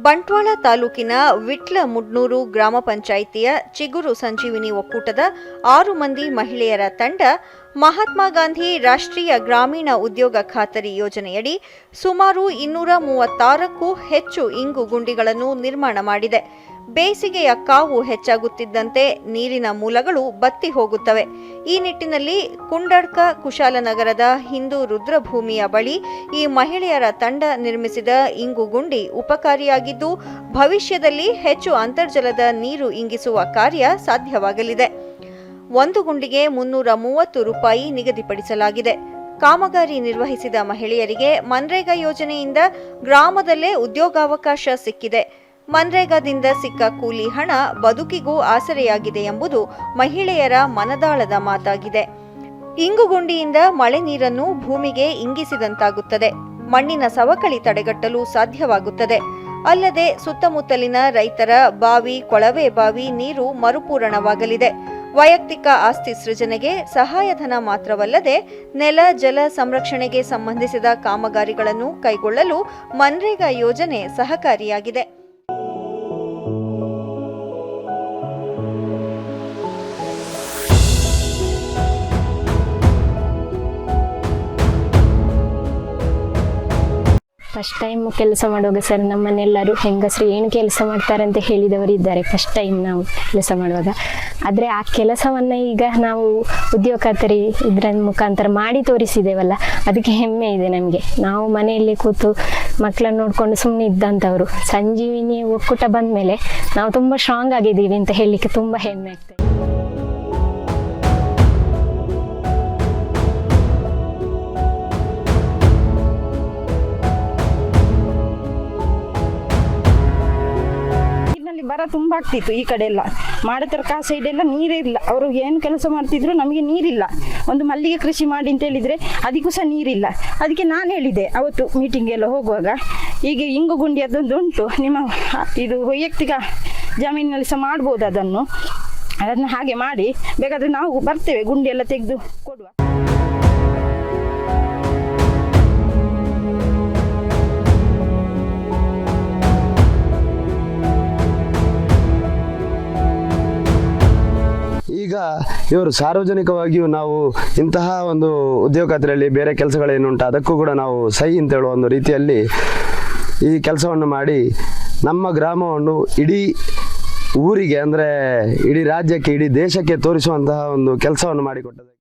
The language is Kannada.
ಬಂಟ್ವಾಳ ತಾಲೂಕಿನ ವಿಟ್ಲ ಮುಡ್ನೂರು ಗ್ರಾಮ ಪಂಚಾಯಿತಿಯ ಚಿಗುರು ಸಂಜೀವಿನಿ ಒಕ್ಕೂಟದ ಆರು ಮಂದಿ ಮಹಿಳೆಯರ ತಂಡ ಮಹಾತ್ಮ ಗಾಂಧಿ ರಾಷ್ಟ್ರೀಯ ಗ್ರಾಮೀಣ ಉದ್ಯೋಗ ಖಾತರಿ ಯೋಜನೆಯಡಿ ಸುಮಾರು ಇನ್ನೂರ ಮೂವತ್ತಾರಕ್ಕೂ ಹೆಚ್ಚು ಇಂಗು ಗುಂಡಿಗಳನ್ನು ನಿರ್ಮಾಣ ಮಾಡಿದೆ. ಬೇಸಿಗೆಯ ಕಾವು ಹೆಚ್ಚಾಗುತ್ತಿದ್ದಂತೆ ನೀರಿನ ಮೂಲಗಳು ಬತ್ತಿ ಹೋಗುತ್ತವೆ. ಈ ನಿಟ್ಟಿನಲ್ಲಿ ಕುಂಡಡ್ಕ ಕುಶಾಲನಗರದ ಹಿಂದೂ ರುದ್ರಭೂಮಿಯ ಬಳಿ ಈ ಮಹಿಳೆಯರ ತಂಡ ನಿರ್ಮಿಸಿದ ಇಂಗು ಗುಂಡಿ ಉಪಕಾರಿಯಾಗಿದ್ದು, ಭವಿಷ್ಯದಲ್ಲಿ ಹೆಚ್ಚು ಅಂತರ್ಜಲದ ನೀರು ಇಂಗಿಸುವ ಕಾರ್ಯ ಸಾಧ್ಯವಾಗಲಿದೆ. ಒಂದು ಗುಂಡಿಗೆ ಮುನ್ನೂರ ಮೂವತ್ತು ರೂಪಾಯಿ ನಿಗದಿಪಡಿಸಲಾಗಿದೆ. ಕಾಮಗಾರಿ ನಿರ್ವಹಿಸಿದ ಮಹಿಳೆಯರಿಗೆ ಮನ್ರೇಗಾ ಯೋಜನೆಯಿಂದ ಗ್ರಾಮದಲ್ಲೇ ಉದ್ಯೋಗಾವಕಾಶ ಸಿಕ್ಕಿದೆ. ಮನ್ರೇಗಾದಿಂದ ಸಿಕ್ಕ ಕೂಲಿ ಹಣ ಬದುಕಿಗೂ ಆಸರೆಯಾಗಿದೆ ಎಂಬುದು ಮಹಿಳೆಯರ ಮನದಾಳದ ಮಾತಾಗಿದೆ. ಇಂಗುಗುಂಡಿಯಿಂದ ಮಳೆ ನೀರನ್ನು ಭೂಮಿಗೆ ಇಂಗಿಸಿದಂತಾಗುತ್ತದೆ. ಮಣ್ಣಿನ ಸವಕಳಿ ತಡೆಗಟ್ಟಲು ಸಾಧ್ಯವಾಗುತ್ತದೆ. ಅಲ್ಲದೆ ಸುತ್ತಮುತ್ತಲಿನ ರೈತರ ಬಾವಿ, ಕೊಳವೆ ಬಾವಿ ನೀರು ಮರುಪೂರಣವಾಗಲಿದೆ. ವೈಯಕ್ತಿಕ ಆಸ್ತಿ ಸೃಜನೆಗೆ ಸಹಾಯಧನ ಮಾತ್ರವಲ್ಲದೆ ನೆಲ, ಜಲ ಸಂರಕ್ಷಣೆಗೆ ಸಂಬಂಧಿಸಿದ ಕಾಮಗಾರಿಗಳನ್ನು ಕೈಗೊಳ್ಳಲು ಮನ್ರೇಗಾ ಯೋಜನೆ ಸಹಕಾರಿಯಾಗಿದೆ. ಫಸ್ಟ್ ಟೈಮ್ ಕೆಲಸ ಮಾಡುವಾಗ ಸರ್ ನಮ್ಮನೆಲ್ಲರೂ ಹೆಂಗಸರು ಏನು ಕೆಲಸ ಮಾಡ್ತಾರೆ ಅಂತ ಹೇಳಿದವರು ಇದ್ದಾರೆ ಫಸ್ಟ್ ಟೈಮ್ ನಾವು ಕೆಲಸ ಮಾಡುವಾಗ. ಆದರೆ ಆ ಕೆಲಸವನ್ನು ಈಗ ನಾವು ಉದ್ಯೋಗತರಿ ಇದರ ಮುಖಾಂತರ ಮಾಡಿ ತೋರಿಸಿದ್ದೇವಲ್ಲ, ಅದಕ್ಕೆ ಹೆಮ್ಮೆ ಇದೆ ನಮಗೆ. ನಾವು ಮನೆಯಲ್ಲಿ ಕೂತು ಮಕ್ಕಳನ್ನು ನೋಡಿಕೊಂಡು ಸುಮ್ಮನೆ ಇದ್ದಂಥವ್ರು. ಸಂಜೀವಿನಿ ಒಕ್ಕೂಟ ಬಂದ ಮೇಲೆ ನಾವು ತುಂಬ ಸ್ಟ್ರಾಂಗ್ ಆಗಿದ್ದೀವಿ ಅಂತ ಹೇಳಲಿಕ್ಕೆ ತುಂಬ ಹೆಮ್ಮೆ ಆಗ್ತದೆ ನೀರಿನಲ್ಲಿ ಬರ ತುಂಬ ಆಗ್ತಿತ್ತು ಈ ಕಡೆ ಎಲ್ಲ. ಮಾಡತರ ಸೈಡ್ ಎಲ್ಲ ನೀರೇ ಇಲ್ಲ. ಅವರು ಏನು ಕೆಲಸ ಮಾಡ್ತಿದ್ರು ನಮಗೆ ನೀರಿಲ್ಲ. ಒಂದು ಮಲ್ಲಿಗೆ ಕೃಷಿ ಮಾಡಿ ಅಂತ ಹೇಳಿದ್ರೆ ಅದಕ್ಕೂ ಸಹ ನೀರಿಲ್ಲ. ಅದಕ್ಕೆ ನಾನು ಹೇಳಿದೆ ಅವತ್ತು ಮೀಟಿಂಗ್ ಎಲ್ಲ ಹೋಗುವಾಗ. ಈಗ ಇಂಗು ಗುಂಡಿ ಅದೊಂದು ಉಂಟು. ನಿಮ್ಮ ಇದು ವೈಯಕ್ತಿಕ ಜಮೀನಿನಲ್ಲಿ ಸಹ ಮಾಡ್ಬೋದು ಅದನ್ನು. ಅದನ್ನು ಹಾಗೆ ಮಾಡಿ. ಬೇಕಾದರೆ ನಾವು ಬರ್ತೇವೆ ಗುಂಡಿ ಎಲ್ಲ ತೆಗೆದು ಕೊಡುವ. ಈಗ ಇವರು ಸಾರ್ವಜನಿಕವಾಗಿಯೂ ನಾವು ಇಂತಹ ಒಂದು ಉದ್ಯೋಗ ಖಾತ್ರಿಯಲ್ಲಿ ಬೇರೆ ಕೆಲಸಗಳೇನುಂಟು ಅದಕ್ಕೂ ಕೂಡ ನಾವು ಸಹಿ ಅಂತ ಹೇಳುವ ಒಂದು ರೀತಿಯಲ್ಲಿ ಈ ಕೆಲಸವನ್ನು ಮಾಡಿ ನಮ್ಮ ಗ್ರಾಮವನ್ನು ಇಡೀ ಊರಿಗೆ ಅಂದರೆ ಇಡೀ ರಾಜ್ಯಕ್ಕೆ, ಇಡೀ ದೇಶಕ್ಕೆ ತೋರಿಸುವಂತಹ ಒಂದು ಕೆಲಸವನ್ನು ಮಾಡಿಕೊಟ್ಟದೆ